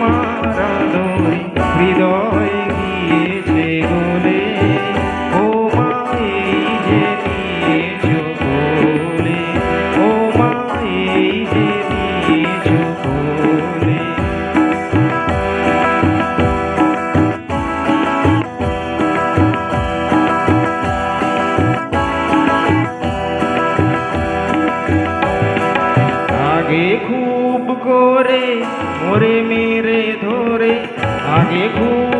আমার আলোয় হৃদয় গিয়েছে ও মায়ের যে দিয়েছ বলে, ও মায়ের যে দিয়েছ আগে খুব করে মরে মেরে ধরে আগে ঘুম